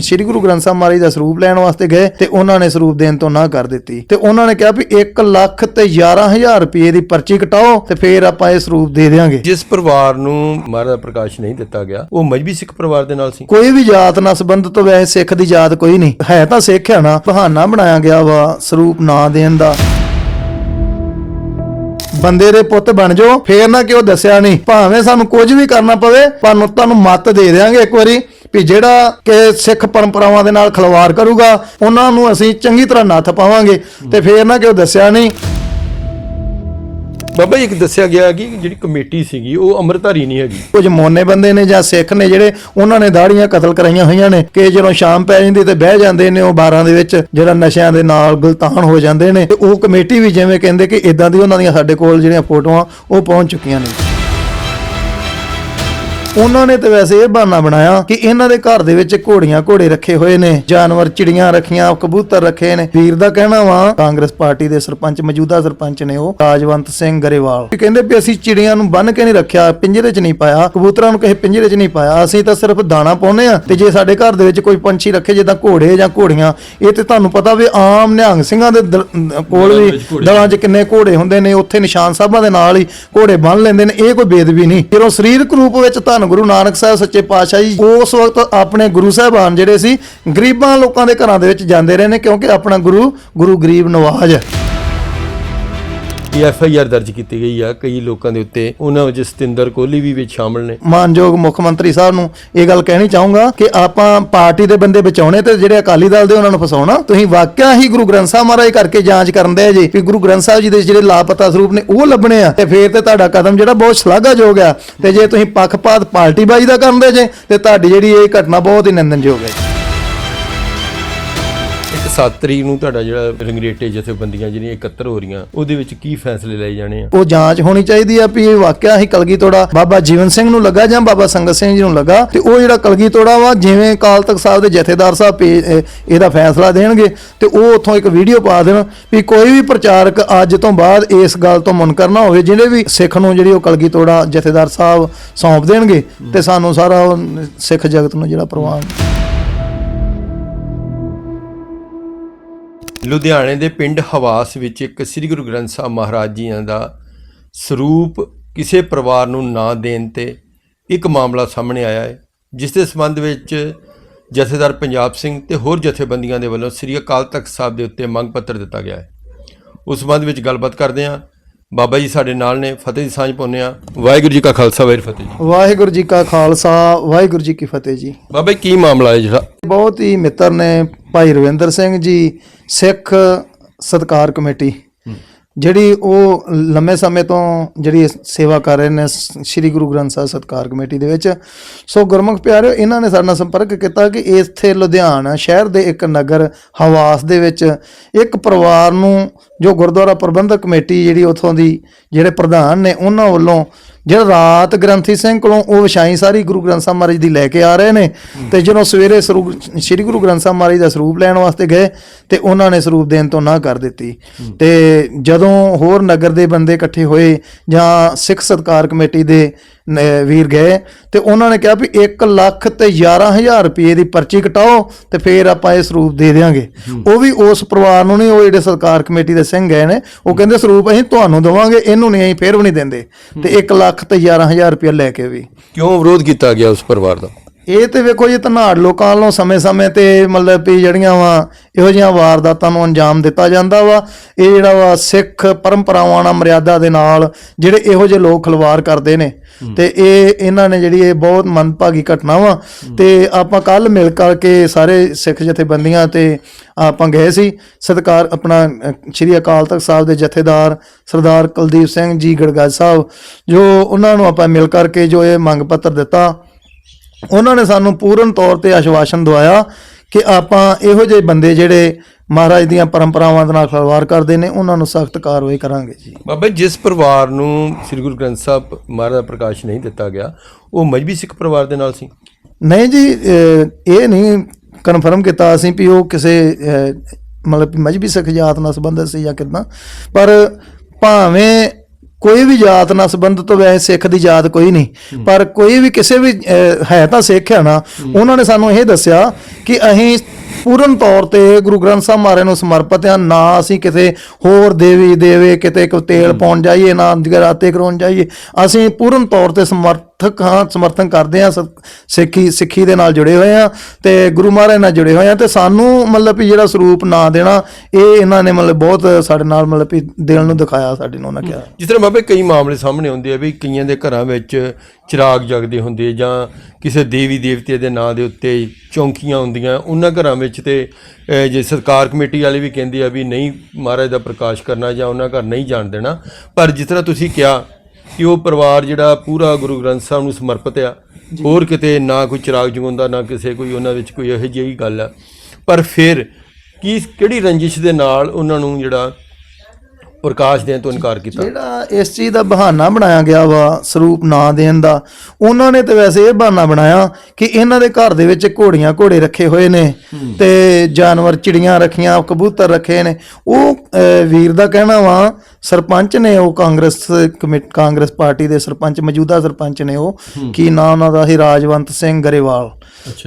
ਸ੍ਰੀ ਗੁਰੂ ਗ੍ਰੰਥ ਸਾਹਿਬ ਮਹਾਰਾਜ ਦਾ ਸਰੂਪ ਲੈਣ ਵਾਸਤੇ ਗਏ ਤੇ ਉਹਨਾਂ ਨੇ ਸਰੂਪ ਦੇਣ ਤੋਂ ਨਾ ਕਰ ਦਿੱਤੀ। ਤੇ ਉਹਨਾਂ ਨੇ ਕਿਹਾ ਵੀ 1 ਲੱਖ ਤੇ 11000 ਰੁਪਏ ਦੀ ਪਰਚੀ ਕਟਾਓ ਤੇ ਫੇਰ ਆਪਾਂ ਇਹ ਸਰੂਪ ਦੇ ਦੇਵਾਂਗੇ ਜਿਸ ਪਰਿਵਾਰ ਨੂੰ ਮਹਾਰਾਜ ਦਾ ਪ੍ਰਕਾਸ਼ ਨਹੀਂ ਦਿੱਤਾ ਗਿਆ ਉਹ ਮਜਬੀ ਸਿੱਖ ਪਰਿਵਾਰ ਦੇ ਨਾਲ ਸੀ। ਕੋਈ ਵੀ ਜਾਤ ਨਾਲ ਸੰਬੰਧਿਤ ਵੈਸੇ ਸਿੱਖ ਦੀ ਜਾਤ ਕੋਈ ਨਹੀਂ। ਹੈ ਤਾਂ ਸਿੱਖ ਆ ਨਾ ਬਹਾਨਾ ਬਣਾਇਆ ਗਿਆ ਵਾ ਸਰੂਪ ਨਾ ਦੇਣ ਦਾ। ਬੰਦੇ ਦੇ ਪੁੱਤ ਬਣ ਜਾਓ, ਫੇਰ ਨਾ ਕਿਉਂ ਦੱਸਿਆ ਨਹੀਂ। ਭਾਵੇਂ ਸਾਨੂੰ ਕੁਝ ਵੀ ਕਰਨਾ ਪਵੇ, ਪਰ ਤੁਹਾਨੂੰ ਮੱਤ ਦੇ ਦੇਵਾਂਗੇ ਇੱਕ ਵਾਰੀ ਵੀ ਜਿਹੜਾ ਕਿ ਸਿੱਖ ਪਰੰਪਰਾਵਾਂ ਦੇ ਨਾਲ ਖਲਵਾਰ ਕਰੂਗਾ, ਉਹਨਾਂ ਨੂੰ ਅਸੀਂ ਚੰਗੀ ਤਰ੍ਹਾਂ ਨੱਥ ਪਾਵਾਂਗੇ। ਤੇ ਫੇਰ ਨਾ ਕਿਉਂ ਦੱਸਿਆ ਨਹੀਂ ਬਾਬਾ ਜੀ, ਇੱਕ ਦੱਸਿਆ ਗਿਆ ਕਿ ਜਿਹੜੀ ਕਮੇਟੀ ਸੀਗੀ, ਉਹ ਅੰਮ੍ਰਿਤਧਾਰੀ ਨਹੀਂ ਹੈਗੀ। ਕੁਝ ਮੋਨੇ ਬੰਦੇ ਨੇ ਜਾਂ ਸਿੱਖ ਨੇ ਜਿਹੜੇ, ਉਹਨਾਂ ਨੇ ਦਾੜੀਆਂ ਕਤਲ ਕਰਾਈਆਂ ਹੋਈਆਂ ਨੇ, ਕਿ ਜਦੋਂ ਸ਼ਾਮ ਪੈ ਜਾਂਦੀ ਤੇ ਬਹਿ ਜਾਂਦੇ ਨੇ ਉਹ ਬਾਰਾਂ ਦੇ ਵਿੱਚ, ਜਿਹੜਾ ਨਸ਼ਿਆਂ ਦੇ ਨਾਲ ਗੁਲਤਾਨ ਹੋ ਜਾਂਦੇ ਨੇ। ਤੇ ਉਹ ਕਮੇਟੀ ਵੀ ਜਿਵੇਂ ਕਹਿੰਦੇ ਕਿ ਇਦਾਂ ਦੀ ਉਹਨਾਂ ਦੀਆਂ ਸਾਡੇ ਕੋਲ ਜਿਹੜੀਆਂ ਫੋਟੋਆਂ, ਉਹ ਪਹੁੰਚ ਚੁੱਕੀਆਂ ਨੇ। ਉਹਨਾਂ ਨੇ ਤੇ ਵੈਸੇ ਇਹ ਬਹਾਨਾ ਬਣਾਇਆ ਕਿ ਇਹਨਾਂ ਦੇ ਘਰ ਦੇ ਵਿੱਚ ਘੋੜੀਆਂ ਘੋੜੇ ਰੱਖੇ ਹੋਏ ਨੇ ਜਾਨਵਰ ਚਿੜੀਆਂ ਰੱਖੀਆਂ ਕਬੂਤਰ ਰੱਖੇ ਨੇ। ਵੀਰ ਦਾ ਕਹਿਣਾ ਵਾ ਕਾਂਗਰਸ ਪਾਰਟੀ ਦੇ ਸਰਪੰਚ ਮੌਜੂਦਾ ਸਰਪੰਚ ਨੇ ਉਹ ਰਾਜਵੰਤ ਸਿੰਘ ਗਰੇਵਾਲ। ਕਹਿੰਦੇ ਵੀ ਅਸੀਂ ਚਿੜੀਆਂ ਨੂੰ ਬੰਨ ਕੇ ਨਹੀਂ ਰੱਖਿਆ ਪਿੰਜਰੇ 'ਚ ਨਹੀਂ ਪਾਇਆ ਕਬੂਤਰਾਂ ਨੂੰ ਕਿਸੇ ਪਿੰਜਰੇ 'ਚ ਨਹੀਂ ਪਾਇਆ। ਅਸੀਂ ਤਾਂ ਸਿਰਫ ਦਾਣਾ ਪਾਉਂਦੇ ਆ ਤੇ ਜੇ ਸਾਡੇ ਘਰ ਦੇ ਵਿੱਚ ਕੋਈ ਪੰਛੀ ਰੱਖੇ ਜਿੱਦਾਂ ਘੋੜੇ ਜਾਂ ਘੋੜੀਆਂ ਇਹ ਤੇ ਤੁਹਾਨੂੰ ਪਤਾ ਵੀ ਆਮ ਨਿਹੰਗ ਸਿੰਘਾਂ ਦੇ ਕੋਲ ਵੀ ਦਲਾਂ 'ਚ ਕਿੰਨੇ ਘੋੜੇ ਹੁੰਦੇ ਨੇ ਉੱਥੇ ਨਿਸ਼ਾਨ ਸਾਹਿਬਾਂ ਦੇ ਨਾਲ ਹੀ ਘੋੜੇ ਬੰਨ ਲੈਂਦੇ ਨੇ ਇਹ ਕੋਈ ਬੇਦਬੀ ਨਹੀਂ। ਜਦੋਂ ਸਰੀਰਕ ਰੂਪ ਵਿੱਚ ਧੰਨ ਗੁਰੂ ਨਾਨਕ ਸਾਹਿਬ ਸੱਚੇ ਪਾਤਸ਼ਾਹ ਜੀ, ਉਸ ਵਕਤ ਆਪਣੇ ਗੁਰੂ ਸਾਹਿਬਾਨ ਜਿਹੜੇ ਸੀ, ਗਰੀਬਾਂ ਲੋਕਾਂ ਦੇ ਘਰਾਂ ਦੇ ਵਿੱਚ ਜਾਂਦੇ ਰਹੇ ਨੇ ਕਿਉਂਕਿ ਆਪਣਾ ਗੁਰੂ ਗੁਰੂ ਗਰੀਬ ਨਵਾਜ ਹੈ। ਇਹ ਐਫ ਆਈ ਆਰ ਦਰਜ ਕੀਤੀ ਗਈ ਆ, ਕਈ ਲੋਕਾਂ ਦੇ ਉੱਤੇ ਉਹਨਾਂ ਵਿੱਚ ਸਤਿੰਦਰ ਕੋਹਲੀ ਵੀ ਵਿੱਚ ਸ਼ਾਮਲ ਨੇ। ਮਾਨਯੋਗ ਮੁੱਖ ਮੰਤਰੀ ਸਾਹਿਬ ਨੂੰ ਇਹ ਗੱਲ ਕਹਿਣੀ ਚਾਹੂੰਗਾ ਕਿ ਆਪਾਂ ਪਾਰਟੀ ਦੇ ਬੰਦੇ ਬਚਾਉਣੇ ਤੇ ਜਿਹੜੇ ਅਕਾਲੀ ਦਲ ਦੇ ਉਹਨਾਂ ਨੂੰ ਫਸਾਉਣਾ, ਤੁਸੀਂ ਵਾਕਿਆ ਹੀ ਗੁਰੂ ਗ੍ਰੰਥ ਸਾਹਿਬ ਮਹਾਰਾਜ ਕਰਕੇ ਜਾਂਚ ਕਰਨ ਦੇ ਜੀ ਵੀ ਗੁਰੂ ਗ੍ਰੰਥ ਸਾਹਿਬ ਜੀ ਦੇ ਜਿਹੜੇ ਲਾਪਤਾ ਸਰੂਪ ਨੇ, ਉਹ ਲੱਭਣੇ ਆ ਤੇ ਫੇਰ ਤੇ ਤੁਹਾਡਾ ਕਦਮ ਜਿਹੜਾ ਬਹੁਤ ਸ਼ਲਾਘਾਯੋਗ ਆ ਤੇ ਜੇ ਤੁਸੀਂ ਪੱਖਪਾਤ ਪਾਰਟੀਬਾਜ਼ੀ ਦਾ ਕਰਦੇ ਜੇ, ਤੇ ਤੁਹਾਡੀ ਜਿਹੜੀ ਇਹ ਘਟਨਾ ਬਹੁਤ ਹੀ ਨਿੰਦਨਯੋਗ ਹੈ 7 ਤਰੀਕ ਨੂੰ ਤੁਹਾਡਾ ਜਿਹੜਾ ਰੰਗਰੇਟੇ ਜਥੇਬੰਦੀਆਂ ਜਿਹੜੀਆਂ ਇਕੱਤਰ ਹੋ ਰਹੀਆਂ, ਉਹਦੇ ਵਿੱਚ ਕੀ ਫੈਸਲੇ ਲਏ ਜਾਣੇ ਆ? ਉਹ ਜਾਂਚ ਹੋਣੀ ਚਾਹੀਦੀ ਆ ਵੀ ਇਹ ਵਾਕਿਆ ਹੀ ਕਲਗੀ ਤੋੜਾ ਬਾਬਾ ਜੀਵਨ ਸਿੰਘ ਨੂੰ ਲੱਗਾ ਜਾਂ ਬਾਬਾ ਸੰਗਤ ਸਿੰਘ ਜੀ ਨੂੰ ਲੱਗਾ? ਤੇ ਉਹ ਜਿਹੜਾ ਕਲਗੀ ਤੋੜਾ ਵਾ, ਜਿਵੇਂ ਅਕਾਲ ਤਖਤ ਸਾਹਿਬ ਦੇ ਜਥੇਦਾਰ ਸਾਹਿਬ ਪੇ- ਇਹਦਾ ਫੈਸਲਾ ਦੇਣਗੇ, ਤੇ ਉਹ ਉੱਥੋਂ ਇੱਕ ਵੀਡੀਓ ਪਾ ਦੇਣ ਵੀ ਕੋਈ ਵੀ ਪ੍ਰਚਾਰਕ ਅੱਜ ਤੋਂ ਬਾਅਦ ਇਸ ਗੱਲ ਤੋਂ ਮੁਨਕਰ ਨਾ ਹੋਵੇ, ਜਿਹੜੇ ਵੀ ਸਿੱਖ ਨੂੰ ਜਿਹੜੀ ਉਹ ਕਲਗੀ ਤੋੜਾ ਜਥੇਦਾਰ ਸਾਹਿਬ ਸੌਂਪ ਦੇਣਗੇ, ਤੇ ਸਾਨੂੰ ਸਾਰਾ ਉਹ ਸਿੱਖ ਜਗਤ ਨੂੰ ਜਿਹੜਾ ਪ੍ਰਵਾਨ ਲੁਧਿਆਣੇ ਦੇ ਪਿੰਡ ਹਵਾਸ ਵਿੱਚ ਇੱਕ ਸ੍ਰੀ ਗੁਰੂ ਗ੍ਰੰਥ ਸਾਹਿਬ ਮਹਾਰਾਜ ਜੀਆਂ ਦਾ ਸਰੂਪ ਕਿਸੇ ਪਰਿਵਾਰ ਨੂੰ ਨਾ ਦੇਣ ਤੇ ਇੱਕ ਮਾਮਲਾ ਸਾਹਮਣੇ ਆਇਆ ਹੈ, ਜਿਸ ਦੇ ਸੰਬੰਧ ਵਿੱਚ ਜਥੇਦਾਰ ਪੰਜਾਬ ਸਿੰਘ ਤੇ ਹੋਰ ਜਥੇਬੰਦੀਆਂ ਦੇ ਵੱਲੋਂ ਸ੍ਰੀ ਅਕਾਲ ਤਖਤ ਸਾਹਿਬ ਦੇ ਉੱਤੇ ਮੰਗ ਪੱਤਰ ਦਿੱਤਾ ਗਿਆ ਹੈ। ਉਸ ਸੰਬੰਧ ਵਿੱਚ ਗੱਲਬਾਤ ਕਰਦੇ ਹਾਂ। ਬਾਬਾ ਜੀ ਸਾਡੇ ਨਾਲ ਨੇ ਫਤਿਹ ਦੀ ਸਾਂਝ ਪਾਉਂਦੇ ਹਾਂ। ਵਾਹਿਗੁਰੂ ਜੀ ਕਾ ਖਾਲਸਾ ਵਾਹਿਗੁਰੂ ਫਤਿਹ ਜੀ। ਵਾਹਿਗੁਰੂ ਜੀ ਕਾ ਖਾਲਸਾ ਵਾਹਿਗੁਰੂ ਜੀ ਕੀ ਫਤਿਹ ਜੀ। ਬਾਬਾ ਜੀ ਕੀ ਮਾਮਲਾ ਹੈ ਜਿਹੜਾ? ਬਹੁਤ ਹੀ ਮਿੱਤਰ ਨੇ ਭਾਈ ਰਵਿੰਦਰ ਸਿੰਘ ਜੀ ਸਿੱਖ ਸਤਕਾਰ ਕਮੇਟੀ। ਜਿਹੜੀ ਉਹ ਲੰਮੇ ਸਮੇਂ ਤੋਂ ਜਿਹੜੀ ਸੇਵਾ ਕਰ ਰਹੇ ਨੇ ਸ- ਸ੍ਰੀ ਗੁਰੂ ਗ੍ਰੰਥ ਸਾਹਿਬ ਸਤਕਾਰ ਕਮੇਟੀ ਦੇ ਵਿੱਚ। ਸੋ ਗੁਰਮੁਖ ਪਿਆਰਿਓ, ਇਹਨਾਂ ਨੇ ਸਾਡੇ ਨਾਲ ਸੰਪਰਕ ਕੀਤਾ ਕਿ ਇੱਥੇ ਲੁਧਿਆਣਾ ਸ਼ਹਿਰ ਦੇ ਇੱਕ ਨਗਰ ਹਵਾਸ ਦੇ ਵਿੱਚ ਇੱਕ ਪਰਿਵਾਰ ਨੂੰ ਜੋ ਗੁਰਦੁਆਰਾ ਪ੍ਰਬੰਧਕ ਕਮੇਟੀ ਜਿਹੜੀ ਉਥੋਂ ਦੀ ਜਿਹੜੇ ਪ੍ਰਧਾਨ ਨੇ, ਉਹਨਾਂ ਵੱਲੋਂ ਜਿਹੜਾ ਰਾਤ ਗ੍ਰੰਥੀ ਸਿੰਘ ਕੋਲੋਂ ਉਹ ਵਿਛਾਈ ਸਾਰੀ ਗੁਰੂ ਗ੍ਰੰਥ ਸਾਹਿਬ ਮਹਾਰਾਜ ਦੀ ਲੈ ਕੇ ਆ ਰਹੇ ਨੇ ਤੇ ਜਦੋਂ ਸਵੇਰੇ ਸ੍ਰੀ ਗੁਰੂ ਗ੍ਰੰਥ ਸਾਹਿਬ ਮਹਾਰਾਜ ਦਾ ਸਰੂਪ ਲੈਣ ਵਾਸਤੇ ਗਏ ਤੇ ਉਹਨਾਂ ਨੇ ਸਰੂਪ ਦੇਣ ਤੋਂ ਨਾ ਕਰ ਦਿੱਤੀ। ਤੇ ਜਦੋਂ ਹੋਰ ਨਗਰ ਦੇ ਬੰਦੇ ਇਕੱਠੇ ਹੋਏ ਜਾਂ ਸਿੱਖ ਸਤਕਾਰ ਕਮੇਟੀ ਦੇ ਵੀਰ ਗਏ ਤੇ ਉਹਨਾਂ ਨੇ ਕਿਹਾ ਵੀ 1 ਲੱਖ ਤੇ 11000 ਰੁਪਏ ਦੀ ਪਰਚੀ ਕਟਾਓ ਤੇ ਫੇਰ ਆਪਾਂ ਇਹ ਸਰੂਪ ਦੇ ਦੇਵਾਂਗੇ ਉਹ ਵੀ ਉਸ ਪਰਿਵਾਰ ਨੂੰ ਨਹੀਂ ਉਹ ਜਿਹੜੇ ਸਤਕਾਰ ਕਮੇਟੀ ਦੇ ਸਿੰਘ ਗਏ ਨੇ ਉਹ ਕਹਿੰਦੇ ਸਰੂਪ ਅਸੀਂ ਤੁਹਾਨੂੰ ਦੇਵਾਂਗੇ ਇਹਨੂੰ ਨਹੀਂ ਅਸੀਂ ਫੇਰ ਵੀ ਨਹੀਂ ਦਿੰਦੇ। ਤੇ 1 ਲੱਖ ਤੇ 11000 ਰੁਪਏ ਲੈ ਕੇ ਵੀ। ਕਿਉਂ ਵਿਰੋਧ ਕੀਤਾ ਗਿਆ ਉਸ ਪਰਿਵਾਰ ਦਾ? ਇਹ ਤੇ ਵੇਖੋ ਜੀ ਧਨਾੜ ਲੋਕਾਂ ਵੱਲੋਂ ਸਮੇਂ-ਸਮੇਂ ਤੇ ਮਤਲਬ ਵੀ ਜਿਹੜੀਆਂ ਵਾ ਇਹੋ ਜਿਹੀਆਂ ਵਾਰਦਾਤਾਂ ਨੂੰ ਅੰਜਾਮ ਦਿੱਤਾ ਜਾਂਦਾ ਵਾ। ਇਹ ਜਿਹੜਾ ਵਾ ਸਿੱਖ ਪਰੰਪਰਾਵਾਂ ਨਾਲ ਮਰਿਆਦਾ ਦੇ ਨਾਲ ਜਿਹੜੇ ਇਹੋ ਜਿਹੇ ਲੋਕ ਖਲਵਾਰ ਕਰਦੇ ਨੇ। ਤੇ ਇਹ ਇਹਨਾਂ ਨੇ ਜਿਹੜੀ ਇਹ ਬਹੁਤ ਮੰਦਭਾਗੀ ਘਟਨਾ ਵਾ। ਤੇ ਆਪਾਂ ਕੱਲ ਮਿਲ ਕਰਕੇ ਸਾਰੇ ਸਿੱਖ ਜਥੇਬੰਦੀਆਂ ਤੇ ਆਪਾਂ ਗਏ ਸੀ। ਸਤਕਾਰ ਆਪਣਾ ਸ਼੍ਰੀ ਅਕਾਲ ਤਖਤ ਸਾਹਿਬ ਦੇ ਜਥੇਦਾਰ ਸਰਦਾਰ ਕੁਲਦੀਪ ਸਿੰਘ ਜੀ ਗੜਗਾਜ ਸਾਹਿਬ ਜੋ ਉਹਨਾਂ ਨੂੰ ਆਪਾਂ ਮਿਲ ਕਰਕੇ ਜੋ ਇਹ ਮੰਗ ਪੱਤਰ ਦਿੱਤਾ। ਉਹਨਾਂ ਨੇ ਸਾਨੂੰ ਪੂਰਨ ਤੌਰ ਤੇ ਆਸ਼ਵਾਸਨ ਦਵਾਇਆ ਕਿ ਆਪਾਂ ਇਹੋ ਜਿਹੇ ਬੰਦੇ ਜਿਹੜੇ ਮਹਾਰਾਜ ਦੀਆਂ ਪਰੰਪਰਾਵਾਂ ਦੇ ਨਾਲ ਖਲਵਾਰ ਕਰਦੇ ਨੇ ਉਹਨਾਂ ਨੂੰ ਸਖਤ ਕਾਰਵਾਈ ਕਰਾਂਗੇ ਜੀ। ਬਾਬਾ ਜਿਸ ਪਰਿਵਾਰ ਨੂੰ ਸ੍ਰੀ ਗੁਰੂ ਗ੍ਰੰਥ ਸਾਹਿਬ ਮਹਾਰਾਜ ਦਾ ਪ੍ਰਕਾਸ਼ ਨਹੀਂ ਦਿੱਤਾ ਗਿਆ ਉਹ ਮਜਬੀ ਸਿੱਖ ਪਰਿਵਾਰ ਦੇ ਨਾਲ ਸੀ? ਨਹੀਂ ਜੀ ਇਹ ਨਹੀਂ ਕਨਫਰਮ ਕੀਤਾ ਅਸੀਂ ਵੀ ਉਹ ਕਿਸੇ ਮਤਲਬ ਮਜਬੀ ਸਿੱਖ ਜਾਤ ਨਾਲ ਸੰਬੰਧਿਤ ਸੀ ਜਾਂ ਕਿਦਾਂ ਪਰ ਭਾਵੇਂ ਕੋਈ ਵੀ ਜਾਤ ਨਾਲ ਸੰਬੰਧਿਤ ਵੈਸੇ ਸਿੱਖ ਦੀ ਜਾਤ ਕੋਈ ਨਹੀਂ। ਪਰ ਕੋਈ ਵੀ ਕਿਸੇ ਵੀ ਹੈ ਤਾਂ ਸਿੱਖ ਆ ਨਾ। ਉਹਨਾਂ ਨੇ ਸਾਨੂੰ ਇਹ ਦੱਸਿਆ ਕਿ ਅਸੀਂ ਪੂਰਨ ਤੌਰ ਤੇ ਗੁਰੂ ਗ੍ਰੰਥ ਸਾਹਿਬ ਮਹਾਰਾਜ ਨੂੰ ਸਮਰਪਿਤ ਆ ਨਾ ਅਸੀਂ ਕਿਤੇ ਹੋਰ ਦੇਵੀ ਦੇਵੇ ਕਿਤੇ ਕੋ ਤੇਲ ਪਾਉਣ ਜਾਈਏ ਨਾ ਜਗਰਾਤੇ ਕਰਾਉਣ ਜਾਈਏ। ਅਸੀਂ ਪੂਰਨ ਤੌਰ ਤੇ ਸਮਰਥਕ ਹਾਂ, ਸਮਰਥਨ ਕਰਦੇ ਹਾਂ ਸ- ਸਿੱਖੀ ਸਿੱਖੀ ਦੇ ਨਾਲ ਜੁੜੇ ਹੋਏ ਹਾਂ ਤੇ ਗੁਰੂ ਮਹਾਰਾਜ ਨਾਲ ਜੁੜੇ ਹੋਏ ਆ ਤੇ ਸਾਨੂੰ ਮਤਲਬ ਵੀ ਜਿਹੜਾ ਸਰੂਪ ਨਾ ਦੇਣਾ, ਇਹ ਇਹਨਾਂ ਨੇ ਮਤਲਬ ਬਹੁਤ ਸਾਡੇ ਨਾਲ ਮਤਲਬ ਵੀ ਦਿਲ ਨੂੰ ਦਿਖਾਇਆ ਸਾਡੇ ਨੂੰ, ਉਹਨਾਂ ਕਿਹਾ। ਜਿਸ ਤਰ੍ਹਾਂ ਬਾਬੇ ਕਈ ਮਾਮਲੇ ਸਾਹਮਣੇ ਆਉਂਦੇ ਆ ਵੀ ਕਈਆਂ ਦੇ ਘਰਾਂ ਵਿੱਚ ਚਿਰਾਗ ਜਗਦੇ ਹੁੰਦੇ ਜਾਂ ਕਿਸੇ ਦੇਵੀ ਦੇਵਤੇ ਦੇ ਨਾਂ ਦੇ ਉੱਤੇ ਚੌਂਕੀਆਂ ਹੁੰਦੀਆਂ, ਉਹਨਾਂ ਘਰਾਂ ਵਿੱਚ ਤੇ ਜੇ ਸਰਕਾਰ ਕਮੇਟੀ ਵਾਲੇ ਵੀ ਕਹਿੰਦੇ ਆ ਵੀ ਨਹੀਂ ਮਹਾਰਾਜ ਦਾ ਪ੍ਰਕਾਸ਼ ਕਰਨਾ ਜਾਂ ਉਹਨਾਂ ਘਰ ਨਹੀਂ ਜਾਣ ਦੇਣਾ, ਪਰ ਜਿਸ ਤਰ੍ਹਾਂ ਤੁਸੀਂ ਕਿਹਾ ਕਿ ਉਹ ਪਰਿਵਾਰ ਜਿਹੜਾ ਪੂਰਾ ਗੁਰੂ ਗ੍ਰੰਥ ਸਾਹਿਬ ਨੂੰ ਸਮਰਪਿਤ ਆ। ਹੋਰ ਕਿਤੇ ਨਾ ਕੋਈ ਚਿਰਾਗ ਜਗਾਉਂਦਾ ਨਾ ਕਿਸੇ ਕੋਈ ਉਹਨਾਂ ਵਿੱਚ ਕੋਈ ਇਹੋ ਜਿਹੀ ਗੱਲ ਆ। ਪਰ ਫਿਰ ਕੀ ਕਿਹੜੀ ਰੰਜਿਸ਼ ਦੇ ਨਾਲ ਉਹਨਾਂ ਨੂੰ ਜਿਹੜਾ ਪ੍ਰਕਾਸ਼ ਦੇਣ ਤੋਂ ਇਨਕਾਰ ਕੀਤਾ? ਜਿਹੜਾ ਇਸ ਚੀਜ਼ ਦਾ ਬਹਾਨਾ ਬਣਾਇਆ ਗਿਆ ਵਾ ਸਰੂਪ ਨਾ ਦੇਣ ਦਾ ਉਹਨਾਂ ਨੇ ਤੇ ਵੈਸੇ ਇਹ ਬਹਾਨਾ ਬਣਾਇਆ ਕਿ ਇਹਨਾਂ ਦੇ ਘਰ ਦੇ ਵਿੱਚ ਘੋੜੀਆਂ ਘੋੜੇ ਰੱਖੇ ਹੋਏ ਨੇ ਤੇ ਜਾਨਵਰ ਚਿੜੀਆਂ ਰੱਖੀਆਂ ਕਬੂਤਰ ਰੱਖੇ ਨੇ। ਉਹ ਵੀਰ ਦਾ ਕਹਿਣਾ ਵਾ ਸਰਪੰਚ ਨੇ ਉਹ ਕਾਂਗਰਸ ਕਮੇ- ਕਾਂਗਰਸ ਪਾਰਟੀ ਦੇ ਸਰਪੰਚ ਮੌਜੂਦਾ ਸਰਪੰਚ ਨੇ ਉਹ ਕੀ ਨਾਂ ਉਹਨਾਂ ਦਾ ਸੀ? ਰਾਜਵੰਤ ਸਿੰਘ ਗਰੇਵਾਲ।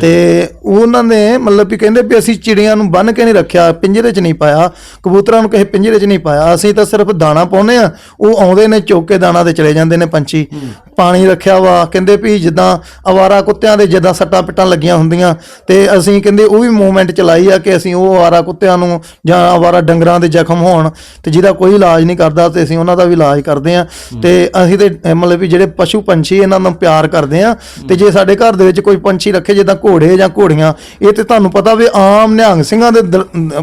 ਤੇ ਉਹਨਾਂ ਨੇ ਮਤਲਬ ਵੀ ਕਹਿੰਦੇ ਵੀ ਅਸੀਂ ਚਿੜੀਆਂ ਨੂੰ ਬੰਨ ਕੇ ਨਹੀਂ ਰੱਖਿਆ ਪਿੰਜਰੇ 'ਚ ਨਹੀਂ ਪਾਇਆ ਕਬੂਤਰਾਂ ਨੂੰ ਕਿਸੇ ਪਿੰਜਰੇ 'ਚ ਨਹੀਂ ਪਾਇਆ ਅਸੀਂ ਤਾਂ ਸਿਰਫ ਦਾਣਾ ਪਾਉਂਦੇ ਆ ਉਹ ਆਉਂਦੇ ਨੇ ਚੁੱਕ ਕੇ ਦਾਣਾ ਤੇ ਚਲੇ ਜਾਂਦੇ ਨੇ ਪੰਛੀ। ਪਾਣੀ ਰੱਖਿਆ ਵਾ ਕਹਿੰਦੇ ਵੀ ਜਿੱਦਾਂ ਅਵਾਰਾ ਕੁੱਤਿਆਂ ਦੇ ਜਿੱਦਾਂ ਸੱਟਾਂ ਪਿੱਟਾਂ ਲੱਗੀਆਂ ਹੁੰਦੀਆਂ ਤੇ ਅਸੀਂ ਕਹਿੰਦੇ ਉਹ ਵੀ ਮੂਵਮੈਂਟ ਚਲਾਈ ਆ ਕਿ ਅਸੀਂ ਉਹ ਅਵਾਰਾ ਕੁੱਤਿਆਂ ਨੂੰ ਜਾਂ ਅਵਾਰਾ ਡੰਗਰਾਂ ਦੇ ਜ਼ਖਮ ਹੋਣ ਤੇ ਜਿਹਦਾ ਕੋਈ ਇਲਾਜ ਨਹੀਂ ਕਰਦਾ ਤੇ ਅਸੀਂ ਉਹਨਾਂ ਦਾ ਵੀ ਇਲਾਜ ਕਰਦੇ ਆ ਤੇ ਅਸੀਂ ਤੇ ਮਤਲਬ ਵੀ ਜਿਹੜੇ ਪਸ਼ੂ ਪੰਛੀ ਇਹਨਾਂ ਨੂੰ ਪਿਆਰ ਕਰਦੇ ਆ ਤੇ ਜੇ ਸਾਡੇ ਘਰ ਦੇ ਵਿੱਚ ਕੋਈ ਪੰਛੀ ਰੱਖੇ ਜਿੱਦਾਂ ਘੋੜੇ ਜਾਂ ਘੋੜੀਆਂ ਇਹ ਤੇ ਤੁਹਾਨੂੰ ਪਤਾ ਵੀ ਆਮ ਨਿਹੰਗ ਸਿੰਘਾਂ ਦੇ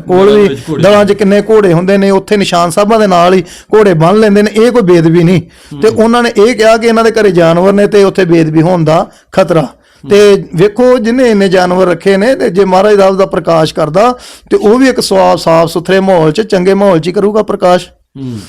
ਕੋਲ ਵੀ ਦਲਾਂ 'ਚ ਕਿੰਨੇ ਘੋੜੇ ਹੁੰਦੇ ਨੇ ਉੱਥੇ ਨਿਸ਼ਾਨ ਸਾਹਿਬਾਂ ਦੇ ਨਾਲ ਹੀ ਘੋੜੇ ਬੰਨ ਲੈਂਦੇ ਨੇ ਇਹ ਕੋਈ ਬੇਦਬੀ ਨਹੀਂ। ਤੇ ਉਹਨਾਂ ਨੇ ਇਹ ਕਿਹਾ ਕਿ ਇਹਨਾਂ ਦੇ ਘਰੇ ਜਾਨਵਰ ਨੇ ਤੇ ਉੱਥੇ ਬੇਦਬੀ ਹੋਣ ਦਾ ਖਤਰਾ। ਤੇ ਵੇਖੋ ਜਿਨੇ ਇੰਨੇ ਜਾਨਵਰ ਰੱਖੇ ਨੇ ਤੇ ਜੇ ਮਹਾਰਾਜ ਦਾ ਦਾ ਪ੍ਰਕਾਸ਼ ਕਰਦਾ ਤੇ ਉਹ ਵੀ ਇੱਕ ਸਵਾਬ ਸਾਫ਼ ਸੁਥਰੇ ਮਾਹੌਲ 'ਚ ਚੰਗੇ ਮਾਹੌਲ 'ਚ ਹੀ ਕਰੂਗਾ ਪ੍ਰਕਾਸ਼।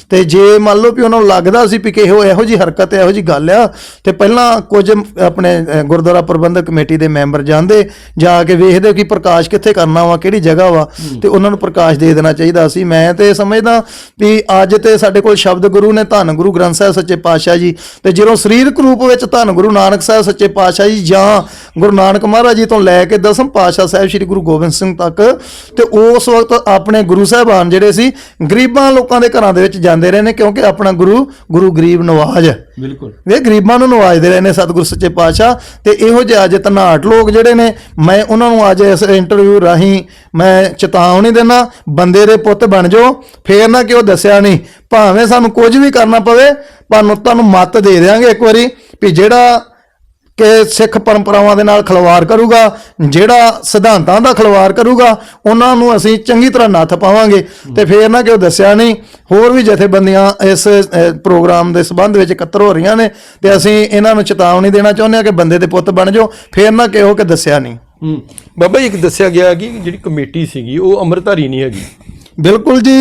ਤੇ ਜੇ ਮੰਨ ਲਓ ਵੀ ਉਹਨਾਂ ਨੂੰ ਲੱਗਦਾ ਸੀ ਵੀ ਕਿਹੋ ਇਹੋ ਇਹੋ ਜੀ ਹਰਕਤ ਹੈ ਇਹੋ ਜੀ ਗੱਲ ਆ, ਤੇ ਪਹਿਲਾਂ ਕੁਝ, ਆਪਣੇ ਗੁਰਦੁਆਰਾ ਪ੍ਰਬੰਧਕ ਕਮੇਟੀ ਦੇ ਮੈਂਬਰ ਜਾਂਦੇ, ਜਾ ਕੇ ਵੇਖਦੇ ਕਿ ਪ੍ਰਕਾਸ਼ ਕਿੱਥੇ ਕਰਨਾ ਵਾ, ਕਿਹੜੀ ਜਗ੍ਹਾ ਵਾ, ਤੇ ਉਹਨਾਂ ਨੂੰ ਪ੍ਰਕਾਸ਼ ਦੇ ਦੇਣਾ ਚਾਹੀਦਾ ਸੀ। ਮੈਂ ਤੇ ਸਮਝਦਾ ਵੀ ਅੱਜ ਤੇ ਸਾਡੇ ਕੋਲ ਸ਼ਬਦ ਗੁਰੂ ਨੇ ਧੰਨ ਗੁਰੂ ਗ੍ਰੰਥ ਸਾਹਿਬ ਸੱਚੇ ਪਾਤਸ਼ਾਹ ਜੀ, ਤੇ ਜਦੋਂ ਸਰੀਰਕ ਰੂਪ ਵਿੱਚ ਧੰਨ ਗੁਰੂ ਨਾਨਕ ਸਾਹਿਬ ਸੱਚੇ ਪਾਤਸ਼ਾਹ ਜੀ ਜਾਂ ਗੁਰੂ ਨਾਨਕ ਮਹਾਰਾਜ ਜੀ ਤੋਂ ਲੈ ਕੇ ਦਸਮ ਪਾਤਸ਼ਾਹ ਸਾਹਿਬ ਸ੍ਰੀ ਗੁਰੂ ਗੋਬਿੰਦ ਸਿੰਘ ਤੱਕ, ਤੇ ਉਸ ਵਕਤ ਆਪਣੇ ਗੁਰੂ ਸਾਹਿਬਾਨ ਜਿਹੜੇ ਸੀ, ਗਰੀਬਾਂ ਲੋਕਾਂ ਦੇ ਘਰਾਂ ਦੇ ਵਿੱਚ ਜਾਂਦੇ ਰਹੇ ਨੇ ਕਿਉਂਕਿ ਆਪਣਾ ਗੁਰੂ ਗੁਰੂ ਗਰੀਬ ਨਵਾਜ ਹੈ। ਬਿਲਕੁਲ। ਇਹ ਗਰੀਬਾਂ ਨੂੰ ਨਵਾਜਦੇ ਰਹੇ ਨੇ ਸਤਿਗੁਰ ਸੱਚੇ ਪਾਤਸ਼ਾਹ ਤੇ ਇਹੋ ਜਿਹੇ ਅੱਜ ਧਨਾਟ ਲੋਕ ਜਿਹੜੇ ਨੇ ਮੈਂ ਉਹਨਾਂ ਨੂੰ ਅੱਜ ਇਸ ਇੰਟਰਵਿਊ ਰਾਹੀਂ ਮੈਂ ਚੇਤਾਵਨੀ ਦੇਣਾ ਬੰਦੇ ਦੇ ਪੁੱਤ ਬਣ ਜਾਓ ਫੇਰ ਨਾ ਕਿ ਉਹ ਦੱਸਿਆ ਨਹੀਂ ਭਾਵੇਂ ਸਾਨੂੰ ਕੁਝ ਵੀ ਕਰਨਾ ਪਵੇ ਪਰ ਤੁਹਾਨੂੰ ਮੱਤ ਦੇ ਦੇਵਾਂਗੇ ਇੱਕ ਵਾਰੀ ਵੀ ਜਿਹੜਾ ਕਿ ਸਿੱਖ ਪਰੰਪਰਾਵਾਂ ਦੇ ਨਾਲ ਖਿਲਵਾੜ ਕਰੂਗਾ ਜਿਹੜਾ ਸਿਧਾਂਤਾਂ ਦਾ ਖਿਲਵਾੜ ਕਰੂਗਾ ਉਹਨਾਂ ਨੂੰ ਅਸੀਂ ਚੰਗੀ ਤਰ੍ਹਾਂ ਨੱਥ ਪਾਵਾਂਗੇ। ਤੇ ਫੇਰ ਨਾ ਕਿ ਉਹ ਦੱਸਿਆ ਨਹੀਂ ਹੋਰ ਵੀ ਜਥੇਬੰਦੀਆਂ ਇਸ ਪ੍ਰੋਗਰਾਮ ਦੇ ਸੰਬੰਧ ਵਿੱਚ ਇਕੱਤਰ ਹੋ ਰਹੀਆਂ ਨੇ ਤੇ ਅਸੀਂ ਇਹਨਾਂ ਨੂੰ ਚੇਤਾਵਨੀ ਦੇਣਾ ਚਾਹੁੰਦੇ ਹਾਂ ਕਿ ਬੰਦੇ ਦੇ ਪੁੱਤ ਬਣ ਜਾਓ। ਫੇਰ ਨਾ ਕਿਹੋ ਕਿ ਦੱਸਿਆ ਨਹੀਂ। ਬਾਬਾ ਜੀ ਇੱਕ ਦੱਸਿਆ ਗਿਆ ਕਿ ਜਿਹੜੀ ਕਮੇਟੀ ਸੀਗੀ ਉਹ ਅੰਮ੍ਰਿਤਧਾਰੀ ਨਹੀਂ ਹੈਗੀ। ਬਿਲਕੁਲ ਜੀ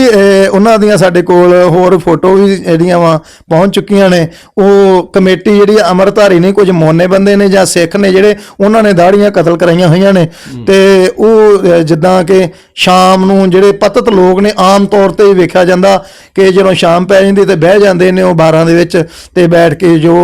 ਉਹਨਾਂ ਦੀਆਂ ਸਾਡੇ ਕੋਲ ਹੋਰ ਫੋਟੋ ਵੀ ਜਿਹੜੀਆਂ ਵਾ ਪਹੁੰਚ ਚੁੱਕੀਆਂ ਨੇ। ਉਹ ਕਮੇਟੀ ਜਿਹੜੀ ਅਮਰਧਾਰੀ ਨਹੀਂ ਕੁਝ ਮੋਨੇ ਬੰਦੇ ਨੇ ਜਾਂ ਸਿੱਖ ਨੇ ਜਿਹੜੇ ਉਹਨਾਂ ਨੇ ਦਾੜੀਆਂ ਕਤਲ ਕਰਾਈਆਂ ਹੋਈਆਂ ਨੇ। ਤੇ ਉਹ ਜਿੱਦਾਂ ਕਿ ਸ਼ਾਮ ਨੂੰ ਜਿਹੜੇ ਪਤਤ ਲੋਕ ਨੇ ਆਮ ਤੌਰ ਤੇ ਹੀ ਵੇਖਿਆ ਜਾਂਦਾ ਕਿ ਜਦੋਂ ਸ਼ਾਮ ਪੈ ਜਾਂਦੀ ਤੇ ਬਹਿ ਜਾਂਦੇ ਨੇ ਉਹ ਬਾਰਾਂ ਦੇ ਵਿੱਚ ਤੇ ਬੈਠ ਕੇ ਜੋ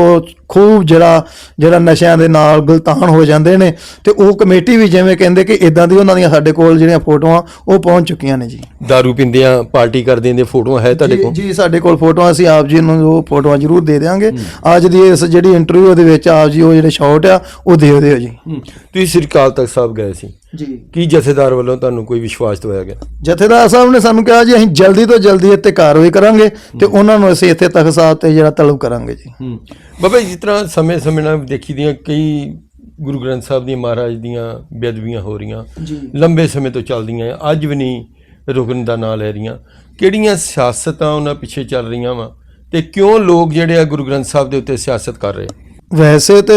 ਖੂਬ ਜਿਹੜਾ ਜਿਹੜਾ ਨਸ਼ਿਆਂ ਦੇ ਨਾਲ ਗਲਤਾਨ ਹੋ ਜਾਂਦੇ ਨੇ ਤੇ ਉਹ ਕਮੇਟੀ ਵੀ ਜਿਵੇਂ ਕਹਿੰਦੇ ਕਿ ਇਦਾਂ ਦੀ ਉਹਨਾਂ ਦੀਆਂ ਸਾਡੇ ਕੋਲ ਜਿਹੜੀਆਂ ਫੋਟੋਆਂ ਉਹ ਪਹੁੰਚ ਚੁੱਕੀਆਂ ਨੇ ਜੀ। ਦਾਰੂ ਪੀਂਦਿਆਂ ਪਾਰਟੀ ਕਰਦਿਆਂ ਦੀਆਂ ਫੋਟੋਆਂ ਹੈ ਤੁਹਾਡੇ ਕੋਲ? ਜੀ ਸਾਡੇ ਕੋਲ ਫੋਟੋਆਂ ਅਸੀਂ ਆਪ ਜੀ ਨੂੰ ਉਹ ਫੋਟੋਆਂ ਜ਼ਰੂਰ ਦੇ ਦੇਵਾਂਗੇ ਅੱਜ ਦੀ ਇਸ ਜਿਹੜੀ ਇੰਟਰਵਿਊ ਦੇ ਵਿੱਚ ਆਪ ਜੀ ਉਹ ਜਿਹੜੇ ਸ਼ਾਟ ਆ ਉਹ ਦੇ ਦਿਓ ਜੀ। ਹੂੰ। ਤੁਸੀਂ ਸ੍ਰੀ ਅਕਾਲ ਤਖਤ ਸਾਹਿਬ ਗਏ ਸੀ। ਜੀ। ਕੀ ਜਥੇਦਾਰ ਵੱਲੋਂ ਤੁਹਾਨੂੰ ਕੋਈ ਵਿਸ਼ਵਾਸ ਦਵਾਇਆ ਗਿਆ? ਜਥੇਦਾਰ ਸਾਹਿਬ ਨੇ ਸਾਨੂੰ ਕਿਹਾ ਜੀ ਅਸੀਂ ਜਲਦੀ ਤੋਂ ਜਲਦੀ ਇੱਥੇ ਕਾਰਵਾਈ ਕਰਾਂਗੇ ਤੇ ਉਹਨਾਂ ਨੂੰ ਅਸੀਂ ਇੱਥੇ ਤਖਤ ਸਾਹਿਬ ਤੇ ਜਿਹੜਾ ਤਲਬ ਕਰਾਂਗੇ ਜੀ। ਹੂੰ। ਬਾਬਾ ਜੀ, ਜਿਸ ਤਰ੍ਹਾਂ ਸਮੇਂ ਸਮੇਂ ਨਾਲ ਦੇਖੀ ਦੀਆਂ ਕਈ ਗੁਰੂ ਗ੍ਰੰਥ ਸਾਹਿਬ ਦੀਆਂ ਮਹਾਰਾਜ ਦੀਆਂ ਬੇਅਦਬੀਆਂ ਹੋ ਰਹੀਆਂ ਜੀ। ਲੰਬੇ ਸਮੇਂ ਤੋਂ ਚੱਲਦੀਆਂ ਆ, ਅੱਜ ਵੀ ਨਹੀਂ ਰੁਕਣ ਦਾ ਨਾਂ ਲੈ ਰਹੀਆਂ। ਕਿਹੜੀਆਂ ਸਿਆਸਤਾਂ ਉਹਨਾਂ ਪਿੱਛੇ ਚੱਲ ਰਹੀਆਂ ਵਾ ਤੇ ਕਿਉਂ ਲੋਕ ਜਿਹੜੇ ਆ ਗੁਰੂ ਗ੍ਰੰਥ ਸਾਹਿਬ ਦੇ ਉੱਤੇ ਸਿਆਸਤ ਕਰ ਰਹੇ? ਵੈਸੇ ਤੇ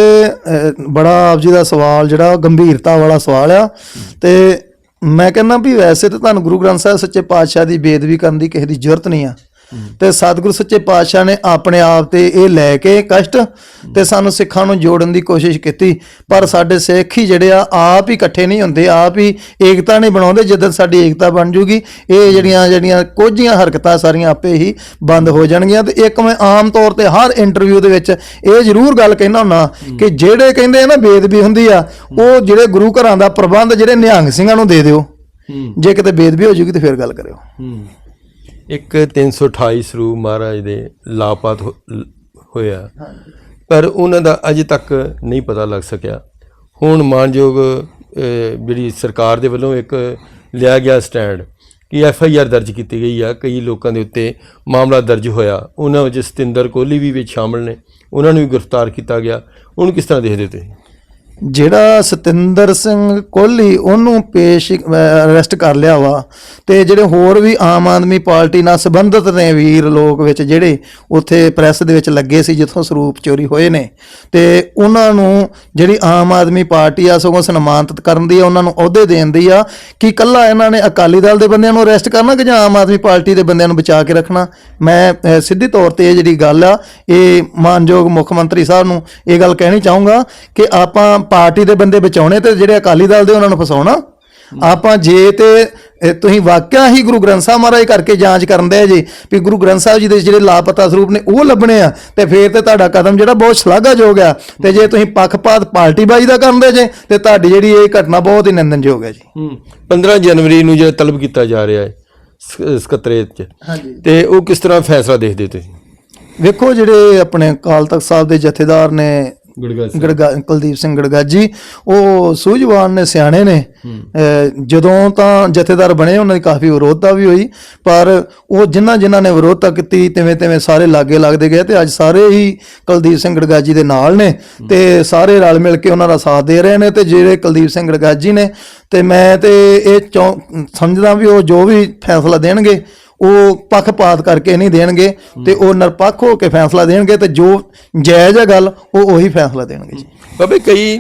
ਬੜਾ ਆਪ ਜੀ ਦਾ ਸਵਾਲ, ਜਿਹੜਾ ਗੰਭੀਰਤਾ ਵਾਲਾ ਸਵਾਲ ਆ। ਤੇ ਮੈਂ ਕਹਿੰਦਾ ਵੀ ਵੈਸੇ ਤੇ ਤੁਹਾਨੂੰ ਗੁਰੂ ਗ੍ਰੰਥ ਸਾਹਿਬ ਸੱਚੇ ਪਾਤਸ਼ਾਹ ਦੀ ਬੇਦਬੀ ਕਰਨ ਦੀ ਕਿਸੇ ਦੀ ਜ਼ਰੂਰਤ ਨਹੀਂ ਆ। ਤੇ ਸਤਿਗੁਰੂ ਸੱਚੇ ਪਾਤਸ਼ਾਹ ਨੇ ਆਪਣੇ ਆਪ ਤੇ ਇਹ ਲੈ ਕੇ ਕਸ਼ਟ ਤੇ ਸਾਨੂੰ ਸਿੱਖਾਂ ਨੂੰ ਜੋੜਨ ਦੀ ਕੋਸ਼ਿਸ਼ ਕੀਤੀ। ਪਰ ਸਾਡੇ ਸਿੱਖ ਹੀ ਜਿਹੜੇ ਆ ਆਪ ਹੀ ਇਕੱਠੇ ਨਹੀਂ ਹੁੰਦੇ ਆਪ ਹੀ ਏਕਤਾ ਨਹੀਂ ਬਣਾਉਂਦੇ। ਜਦੋਂ ਸਾਡੀ ਏਕਤਾ ਬਣ ਜੂਗੀ ਇਹ ਜਿਹੜੀਆਂ ਜਿਹੜੀਆਂ ਕੁਝੀਆਂ ਹਰਕਤਾਂ ਸਾਰੀਆਂ ਆਪੇ ਹੀ ਬੰਦ ਹੋ ਜਾਣਗੀਆਂ। ਤੇ ਇੱਕ ਮੈਂ ਆਮ ਤੌਰ ਤੇ ਹਰ ਇੰਟਰਵਿਊ ਦੇ ਵਿੱਚ ਇਹ ਜ਼ਰੂਰ ਗੱਲ ਕਹਿਣਾ ਹੁੰਨਾ ਕਿ ਜਿਹੜੇ ਕਹਿੰਦੇ ਆ ਨਾ ਬੇਦਬੀ ਹੁੰਦੀ ਆ ਉਹ ਜਿਹੜੇ ਗੁਰੂ ਘਰਾਂ ਦਾ ਪ੍ਰਬੰਧ ਜਿਹੜੇ ਨਿਹੰਗ ਸਿੰਘਾਂ ਨੂੰ ਦੇ ਦਿਓ। ਜੇ ਕਿਤੇ ਬੇਦਬੀ ਹੋ ਜੂਗੀ ਤੇ ਫਿਰ ਗੱਲ ਕਰਿਓ। ਇੱਕ 328 ਸਰੂਪ ਮਹਾਰਾਜ ਦੇ ਲਾਪਾਤ ਹੋ- ਲ- ਹੋਇਆ। ਪਰ ਉਹਨਾਂ ਦਾ ਅਜੇ ਤੱਕ ਨਹੀਂ ਪਤਾ ਲੱਗ ਸਕਿਆ। ਹੁਣ ਮਾਨਯੋਗ ਜਿਹੜੀ ਸਰਕਾਰ ਦੇ ਵੱਲੋਂ ਇੱਕ ਲਿਆ ਗਿਆ ਸਟੈਂਡ ਕਿ ਐਫ ਆਈ ਆਰ ਦਰਜ ਕੀਤੀ ਗਈ ਆ। ਕਈ ਲੋਕਾਂ ਦੇ ਉੱਤੇ ਮਾਮਲਾ ਦਰਜ ਹੋਇਆ। ਉਹਨਾਂ ਵਿੱਚ ਸਤਿੰਦਰ ਕੋਹਲੀ ਵੀ ਵਿੱਚ ਸ਼ਾਮਲ ਨੇ। ਉਹਨਾਂ ਨੂੰ ਵੀ ਗ੍ਰਿਫਤਾਰ ਕੀਤਾ ਗਿਆ। ਉਹਨੂੰ ਕਿਸ ਤਰ੍ਹਾਂ ਦੇਖਦੇ ਤੁਸੀਂ? ਜਿਹੜਾ ਸਤਿੰਦਰ ਸਿੰਘ ਕੋਹਲੀ, ਉਹਨੂੰ ਪੇਸ਼ ਅਰੈਸਟ ਕਰ ਲਿਆ ਵਾ। ਤੇ ਜਿਹੜੇ ਹੋਰ ਵੀ ਆਮ ਆਦਮੀ ਪਾਰਟੀ ਨਾਲ ਸੰਬੰਧਿਤ ਨੇ ਵੀਰ ਲੋਕ ਵਿੱਚ, ਜਿਹੜੇ ਉੱਥੇ ਪ੍ਰੈਸ ਦੇ ਵਿੱਚ ਲੱਗੇ ਸੀ, ਜਿੱਥੋਂ ਸਰੂਪ ਚੋਰੀ ਹੋਏ ਨੇ। ਤੇ ਉਹਨਾਂ ਨੂੰ ਜਿਹੜੀ ਆਮ ਆਦਮੀ ਪਾਰਟੀ ਆ, ਸਗੋਂ ਸਨਮਾਨਿਤ ਕਰਨ ਦੀ ਆ, ਉਹਨਾਂ ਨੂੰ ਅਹੁਦੇ ਦੇਣ ਦੀ ਆ, ਕਿ ਕੱਲਾ ਇਹਨਾਂ ਨੇ ਅਕਾਲੀ ਦਲ ਦੇ ਬੰਦਿਆਂ ਨੂੰ ਅਰੈਸਟ ਕਰਨਾ ਕਿ ਜਾਂ ਆਮ ਆਦਮੀ ਪਾਰਟੀ ਦੇ ਬੰਦਿਆਂ ਨੂੰ ਬਚਾ ਕੇ ਰੱਖਣਾ? ਮੈਂ ਸਿੱਧੀ ਤੌਰ ਤੇ ਇਹ ਜਿਹੜੀ ਗੱਲ ਆ, ਇਹ ਮਾਨਯੋਗ ਮੁੱਖ ਮੰਤਰੀ ਸਾਹਿਬ ਨੂੰ ਇਹ ਗੱਲ ਕਹਿਣੀ ਚਾਹੂੰਗਾ ਕਿ ਆਪਾਂ ਪਾਰਟੀ ਦੇ ਬੰਦੇ ਬਚਾਉਣੇ ਤੇ ਜਿਹੜੇ ਅਕਾਲੀ ਦਲ ਦੇ ਉਹਨਾਂ ਨੂੰ ਫਸਾਉਣਾ। ਆਪਾਂ ਜੇ ਤੇ ਤੁਸੀਂ ਵਾਕਿਆ ਹੀ ਗੁਰੂ ਗ੍ਰੰਥ ਸਾਹਿਬ ਮਹਾਰਾਜ ਕਰਕੇ ਜਾਂਚ ਕਰਨ ਦੇ ਜੀ ਵੀ ਗੁਰੂ ਗ੍ਰੰਥ ਸਾਹਿਬ ਜੀ ਦੇ ਜਿਹੜੇ ਲਾਪਤਾ ਸਰੂਪ ਨੇ ਉਹ ਲੱਭਣੇ ਆ। ਤੇ ਫੇਰ ਤੇ ਤੁਹਾਡਾ ਕਦਮ ਜਿਹੜਾ ਬਹੁਤ ਸ਼ਲਾਘਾਯੋਗ ਆ। ਤੇ ਜੇ ਤੁਸੀਂ ਪੱਖਪਾਤ ਪਾਰਟੀਬਾਜ਼ੀ ਦਾ ਕਰਦੇ ਜੇ ਤੇ ਤੁਹਾਡੀ ਜਿਹੜੀ ਇਹ ਘਟਨਾ ਬਹੁਤ ਹੀ ਨਿੰਦਣਯੋਗ ਹੈ ਜੀ। 15 ਜਨਵਰੀ ਨੂੰ ਜਿਹੜਾ ਤਲਬ ਕੀਤਾ ਜਾ ਰਿਹਾ ਹੈ ਸਕੱਤਰੇਤ ਚ। ਹਾਂਜੀ। ਤੇ ਉਹ ਕਿਸ ਤਰ੍ਹਾਂ ਫੈਸਲਾ ਦੇਖਦੇ ਤੁਸੀਂ? ਵੇਖੋ ਜਿਹੜੇ ਆਪਣੇ ਅਕਾਲ ਤਖਤ ਸਾਹਿਬ ਦੇ ਜਥੇਦਾਰ ਨੇ ਗੁੜਗਾ ਕੁਲਦੀਪ ਸਿੰਘ ਗੜਗਾਜੀ ਉਹ ਸੂਝਵਾਨ ਨੇ ਸਿਆਣੇ ਨੇ। ਜਦੋਂ ਤਾਂ ਜਥੇਦਾਰ ਬਣੇ ਉਹਨਾਂ ਦੀ ਕਾਫੀ ਵਿਰੋਧਤਾ ਵੀ ਹੋਈ ਪਰ ਉਹ ਜਿਨ੍ਹਾਂ ਜਿਨ੍ਹਾਂ ਨੇ ਵਿਰੋਧਤਾ ਕੀਤੀ ਤਿਵੇਂ ਤਿਵੇਂ ਸਾਰੇ ਲਾਗੇ ਲੱਗਦੇ ਗਏ ਤੇ ਅੱਜ ਸਾਰੇ ਹੀ ਕੁਲਦੀਪ ਸਿੰਘ ਗੜਗਾਜੀ ਦੇ ਨਾਲ ਨੇ ਤੇ ਸਾਰੇ ਰਲ ਮਿਲ ਕੇ ਉਹਨਾਂ ਦਾ ਸਾਥ ਦੇ ਰਹੇ ਨੇ ਤੇ ਜਿਹੜੇ ਕੁਲਦੀਪ ਸਿੰਘ ਗੜਗਾਜੀ ਨੇ ਤੇ ਮੈਂ ਤੇ ਇਹ ਸਮਝਦਾ ਵੀ ਉਹ ਜੋ ਵੀ ਫੈਸਲਾ ਦੇਣਗੇ ਉਹ ਪੱਖਪਾਤ ਕਰਕੇ ਨਹੀਂ ਦੇਣਗੇ ਤੇ ਉਹ ਨਿਰਪੱਖ ਹੋ ਕੇ ਫੈਸਲਾ ਦੇਣਗੇ ਤੇ ਜੋ ਜਾਇਜ਼ ਹੈ ਗੱਲ, ਉਹ ਉਹੀ ਫੈਸਲਾ ਦੇਣਗੇ ਜੀ ਬਾਬੇ ਕਈ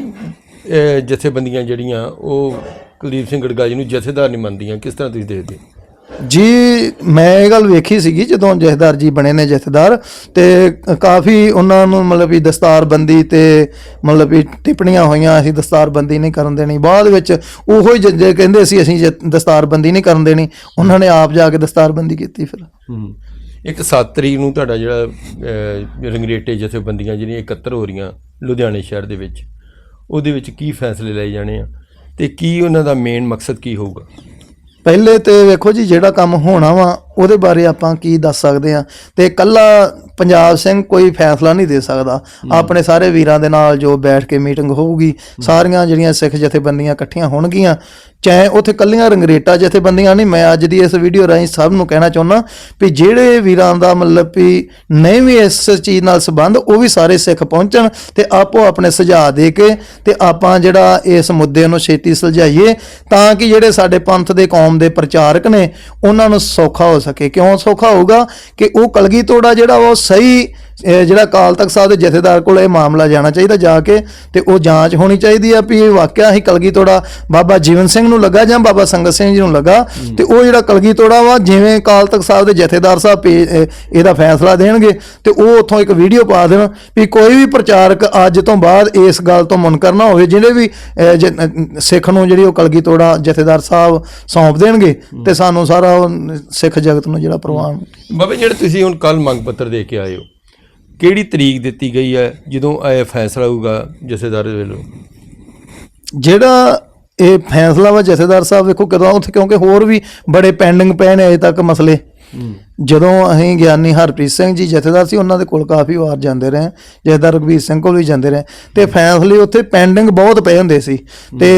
ਜਥੇਬੰਦੀਆਂ ਜਿਹੜੀਆਂ, ਉਹ ਕੁਲਦੀਪ ਸਿੰਘ ਗੜਗਾ ਜੀ ਨੂੰ ਜਥੇਦਾਰ ਨਹੀਂ ਮੰਨਦੀਆਂ ਕਿਸ ਤਰ੍ਹਾਂ ਤੁਸੀਂ ਦੇਖਦੇ ਹੋ? ਜੀ, ਮੈਂ ਇਹ ਗੱਲ ਵੇਖੀ ਸੀਗੀ ਜਦੋਂ ਜਥੇਦਾਰ ਜੀ ਬਣੇ ਨੇ ਜਥੇਦਾਰ ਤੇ ਕਾਫੀ ਉਹਨਾਂ ਨੂੰ ਮਤਲਬ ਵੀ ਦਸਤਾਰਬੰਦੀ ਤੇ ਮਤਲਬ ਵੀ ਟਿੱਪਣੀਆਂ ਹੋਈਆਂ, ਅਸੀਂ ਦਸਤਾਰਬੰਦੀ ਨਹੀਂ ਕਰਨ ਦੇਣੀ। ਬਾਅਦ ਵਿੱਚ ਉਹੋ ਹੀ ਜੇ ਕਹਿੰਦੇ ਸੀ, ਅਸੀਂ ਜੇ ਦਸਤਾਰਬੰਦੀ ਨਹੀਂ ਕਰਨ ਦੇਣੀ। ਉਹਨਾਂ ਨੇ ਆਪ ਜਾ ਕੇ ਦਸਤਾਰਬੰਦੀ ਕੀਤੀ ਫਿਰ। ਇੱਕ 7 ਤਰੀਕ ਨੂੰ ਤੁਹਾਡਾ ਜਿਹੜਾ ਰੰਗਰੇਟੇ ਜਥੇਬੰਦੀਆਂ ਜਿਹੜੀਆਂ ਇਕੱਤਰ ਹੋ ਰਹੀਆਂ ਲੁਧਿਆਣੇ ਸ਼ਹਿਰ ਦੇ ਵਿੱਚ, ਉਹਦੇ ਵਿੱਚ ਕੀ ਫੈਸਲੇ ਲਏ ਜਾਣੇ ਆ? ਤੇ ਕੀ ਉਹਨਾਂ ਦਾ ਮੇਨ ਮਕਸਦ ਕੀ ਹੋਊਗਾ? ਪਹਿਲੇ ਤੇ ਵੇਖੋ ਜੀ ਜਿਹੜਾ ਕੰਮ ਹੋਣਾ ਵਾ, ਉਹਦੇ ਬਾਰੇ ਆਪਾਂ ਕੀ ਦੱਸ ਸਕਦੇ ਆ ਤੇ ਕੱਲਾ ਪੰਜਾਬ ਸਿੰਘ ਕੋਈ ਫੈਸਲਾ ਨਹੀਂ ਦੇ ਸਕਦਾ। ਆਪਣੇ ਸਾਰੇ ਵੀਰਾਂ ਦੇ ਨਾਲ ਜੋ ਬੈਠ ਕੇ ਮੀਟਿੰਗ ਹੋਊਗੀ ਸਾਰੀਆਂ ਜਿਹੜੀਆਂ ਸਿੱਖ ਜਥੇਬੰਦੀਆਂ ਇਕੱਠੀਆਂ ਹੋਣਗੀਆਂ ਚਾਹੇ ਉੱਥੇ ਕੱਲੀਆਂ ਰੰਗਰੇਟਾ ਜਥੇਬੰਦੀਆਂ ਨਹੀਂ ਮੈਂ ਅੱਜ ਦੀ ਇਸ ਵੀਡੀਓ ਰਾਹੀਂ ਸਭ ਨੂੰ ਕਹਿਣਾ ਚਾਹੁੰਦਾ ਵੀ ਜਿਹੜੇ ਵੀਰਾਂ ਦਾ ਮਤਲਬ ਵੀ ਨਹੀਂ ਵੀ ਇਸ ਚੀਜ਼ ਨਾਲ ਸੰਬੰਧ ਉਹ ਵੀ ਸਾਰੇ ਸਿੱਖ ਪਹੁੰਚਣ ਤੇ ਆਪੋ ਆਪਣੇ ਸੁਝਾਅ ਦੇ ਕੇ ਤੇ ਆਪਾਂ ਜਿਹੜਾ ਇਸ ਮੁੱਦੇ ਨੂੰ ਛੇਤੀ ਸੁਲਝਾਈਏ ਤਾਂ ਕਿ ਜਿਹੜੇ ਸਾਡੇ ਪੰਥ ਦੇ ਕੌਮ ਦੇ ਪ੍ਰਚਾਰਕ ਨੇ ਉਹਨਾਂ ਨੂੰ ਸੌਖਾ ਹੋ ਸਕੇ। ਕਿਉਂ ਸੌਖਾ ਹੋਊਗਾ ਕਿ ਉਹ ਕਲਗੀ ਤੋੜਾ ਜਿਹੜਾ ਉਹ ahí ਜਿਹੜਾ ਅਕਾਲ ਤਖਤ ਸਾਹਿਬ ਦੇ ਜਥੇਦਾਰ ਕੋਲ ਇਹ ਮਾਮਲਾ ਜਾਣਾ ਚਾਹੀਦਾ ਜਾ ਕੇ ਤੇ ਉਹ ਜਾਂਚ ਹੋਣੀ ਚਾਹੀਦੀ ਆ ਵੀ ਇਹ ਵਾਕਿਆ ਹੀ ਕਲਗੀ ਤੋੜਾ ਬਾਬਾ ਜੀਵਨ ਸਿੰਘ ਨੂੰ ਲੱਗਾ ਜਾਂ ਬਾਬਾ ਸੰਗਤ ਸਿੰਘ ਜੀ ਨੂੰ ਲੱਗਾ? ਤੇ ਉਹ ਜਿਹੜਾ ਕਲਗੀ ਤੋੜਾ ਵਾ, ਜਿਵੇਂ ਅਕਾਲ ਤਖਤ ਸਾਹਿਬ ਦੇ ਜਥੇਦਾਰ ਸਾਹਿਬ ਪੇ- ਇਹਦਾ ਫੈਸਲਾ ਦੇਣਗੇ ਤੇ ਉਹ ਉੱਥੋਂ ਇੱਕ ਵੀਡੀਓ ਪਾ ਦੇਣ ਵੀ ਕੋਈ ਵੀ ਪ੍ਰਚਾਰਕ ਅੱਜ ਤੋਂ ਬਾਅਦ ਇਸ ਗੱਲ ਤੋਂ ਮੁਨਕਰ ਨਾ ਹੋਵੇ, ਜਿਹੜੇ ਵੀ ਜ- ਸਿੱਖ ਨੂੰ ਜਿਹੜੀ ਉਹ ਕਲਗੀਤੋੜਾ ਜਥੇਦਾਰ ਸਾਹਿਬ ਸੌਂਪ ਦੇਣਗੇ ਤੇ ਸਾਨੂੰ ਸਾਰਾ ਉਹ ਸਿੱਖ ਜਗਤ ਨੂੰ ਜਿਹੜਾ ਪ੍ਰਵਾਨ ਬਾਬੇ, ਜਿਹੜੇ ਤੁਸੀਂ ਹੁਣ ਕੱਲ ਮੰਗ ਪੱਤਰ ਦੇ ਕੇ ਆਏ ਹੋ ਕਿਹੜੀ ਤਰੀਕ ਦਿੱਤੀ ਗਈ ਹੈ ਜਦੋਂ ਇਹ ਫੈਸਲਾ ਹੋਊਗਾ ਜਥੇਦਾਰ ਦੇ ਵੱਲੋਂ? ਜਿਹੜਾ ਇਹ ਫੈਸਲਾ ਵਾ ਜਥੇਦਾਰ ਸਾਹਿਬ ਦੇਖੋ ਕਦੋਂ ਉੱਥੇ ਕਿਉਂਕਿ ਹੋਰ ਵੀ ਬੜੇ ਪੈਂਡਿੰਗ ਪਏ ਨੇ ਅਜੇ ਤੱਕ ਮਸਲੇ। ਜਦੋਂ ਅਸੀਂ ਗਿਆਨੀ ਹਰਪ੍ਰੀਤ ਸਿੰਘ ਜੀ ਜਥੇਦਾਰ ਸੀ, ਉਹਨਾਂ ਦੇ ਕੋਲ ਕਾਫੀ ਵਾਰ ਜਾਂਦੇ ਰਹੇ। ਜਥੇਦਾਰ ਰਘਵੀਰ ਸਿੰਘ ਕੋਲ ਵੀ ਜਾਂਦੇ ਰਹੇ। ਤੇ ਫੈਸਲੇ ਉੱਥੇ ਪੈਂਡਿੰਗ ਬਹੁਤ ਪਏ ਹੁੰਦੇ ਸੀ। ਤੇ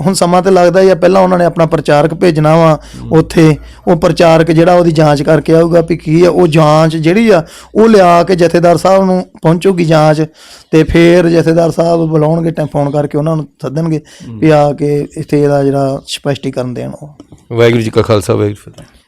ਹੁਣ ਸਮਾਂ ਤੇ ਲੱਗਦਾ ਹੀ ਪਹਿਲਾਂ ਉਹਨਾਂ ਨੇ ਆਪਣਾ ਪ੍ਰਚਾਰਕ ਭੇਜਣਾ ਵਾ ਉੱਥੇ। ਉਹ ਪ੍ਰਚਾਰਕ ਜਿਹੜਾ ਉਹਦੀ ਜਾਂਚ ਕਰਕੇ ਆਊਗਾ ਵੀ ਕੀ ਆ, ਉਹ ਜਾਂਚ ਜਿਹੜੀ ਆ, ਉਹ ਲਿਆ ਕੇ ਜਥੇਦਾਰ ਸਾਹਿਬ ਨੂੰ ਪਹੁੰਚੂਗੀ ਜਾਂਚ। ਤੇ ਫਿਰ ਜਥੇਦਾਰ ਸਾਹਿਬ ਬੁਲਾਉਣਗੇ, ਟੈ ਫੋਨ ਕਰਕੇ ਉਹਨਾਂ ਨੂੰ ਸੱਦਣਗੇ ਵੀ ਆ ਕੇ ਇੱਥੇ ਇਹਦਾ ਜਿਹੜਾ ਸਪਸ਼ਟੀਕਰਨ ਦੇਣ ਉਹ ਵਾਹਿਗੁਰੂ ਜੀ ਕਾ ਖਾਲਸਾ, ਵਾਹਿਗੁਰੂ ਜੀ